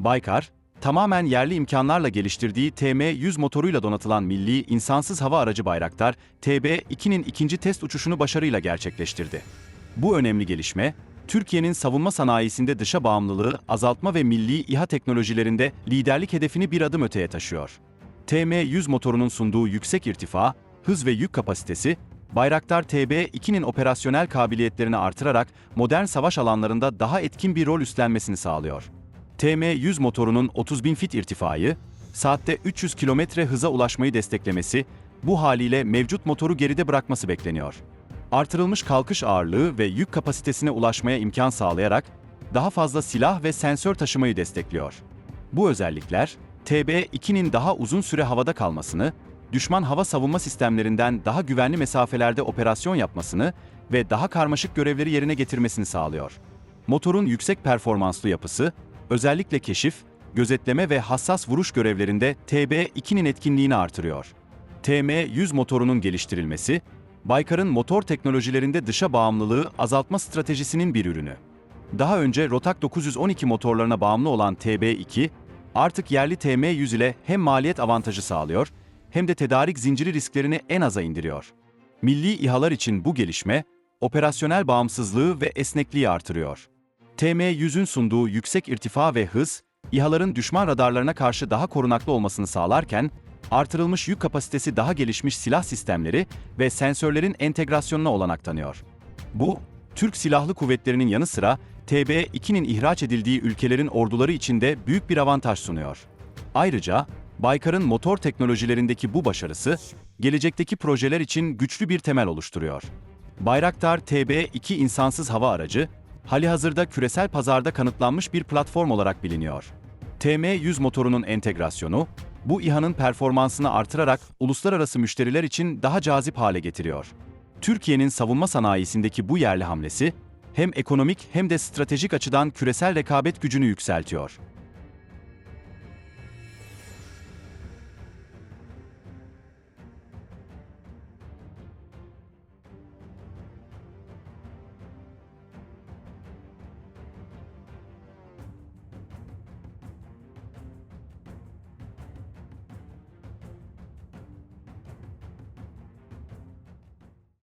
Baykar, tamamen yerli imkanlarla geliştirdiği TM-100 motoruyla donatılan milli insansız hava aracı Bayraktar, TB2'nin ikinci test uçuşunu başarıyla gerçekleştirdi. Bu önemli gelişme, Türkiye'nin savunma sanayisinde dışa bağımlılığı azaltma ve milli İHA teknolojilerinde liderlik hedefini bir adım öteye taşıyor. TM-100 motorunun sunduğu yüksek irtifa, hız ve yük kapasitesi, Bayraktar TB2'nin operasyonel kabiliyetlerini artırarak modern savaş alanlarında daha etkin bir rol üstlenmesini sağlıyor. TM100 motorunun 30 bin fit irtifayı, saatte 300 kilometre hıza ulaşmayı desteklemesi, bu haliyle mevcut motoru geride bırakması bekleniyor. Artırılmış kalkış ağırlığı ve yük kapasitesine ulaşmaya imkan sağlayarak daha fazla silah ve sensör taşımayı destekliyor. Bu özellikler, TB2'nin daha uzun süre havada kalmasını, düşman hava savunma sistemlerinden daha güvenli mesafelerde operasyon yapmasını ve daha karmaşık görevleri yerine getirmesini sağlıyor. Motorun yüksek performanslı yapısı, özellikle keşif, gözetleme ve hassas vuruş görevlerinde TB2'nin etkinliğini artırıyor. TM100 motorunun geliştirilmesi, Baykar'ın motor teknolojilerinde dışa bağımlılığı azaltma stratejisinin bir ürünü. Daha önce Rotak 912 motorlarına bağımlı olan TB2, artık yerli TM100 ile hem maliyet avantajı sağlıyor, hem de tedarik zinciri risklerini en aza indiriyor. Milli İHA'lar için bu gelişme, operasyonel bağımsızlığı ve esnekliği artırıyor. TM100'ün sunduğu yüksek irtifa ve hız, İHA'ların düşman radarlarına karşı daha korunaklı olmasını sağlarken, artırılmış yük kapasitesi daha gelişmiş silah sistemleri ve sensörlerin entegrasyonuna olanak tanıyor. Bu, Türk Silahlı Kuvvetleri'nin yanı sıra TB2'nin ihraç edildiği ülkelerin orduları için de büyük bir avantaj sunuyor. Ayrıca, Baykar'ın motor teknolojilerindeki bu başarısı, gelecekteki projeler için güçlü bir temel oluşturuyor. Bayraktar TB2 insansız hava aracı, halihazırda küresel pazarda kanıtlanmış bir platform olarak biliniyor. TM100 motorunun entegrasyonu, bu İHA'nın performansını artırarak uluslararası müşteriler için daha cazip hale getiriyor. Türkiye'nin savunma sanayisindeki bu yerli hamlesi, hem ekonomik hem de stratejik açıdan küresel rekabet gücünü yükseltiyor.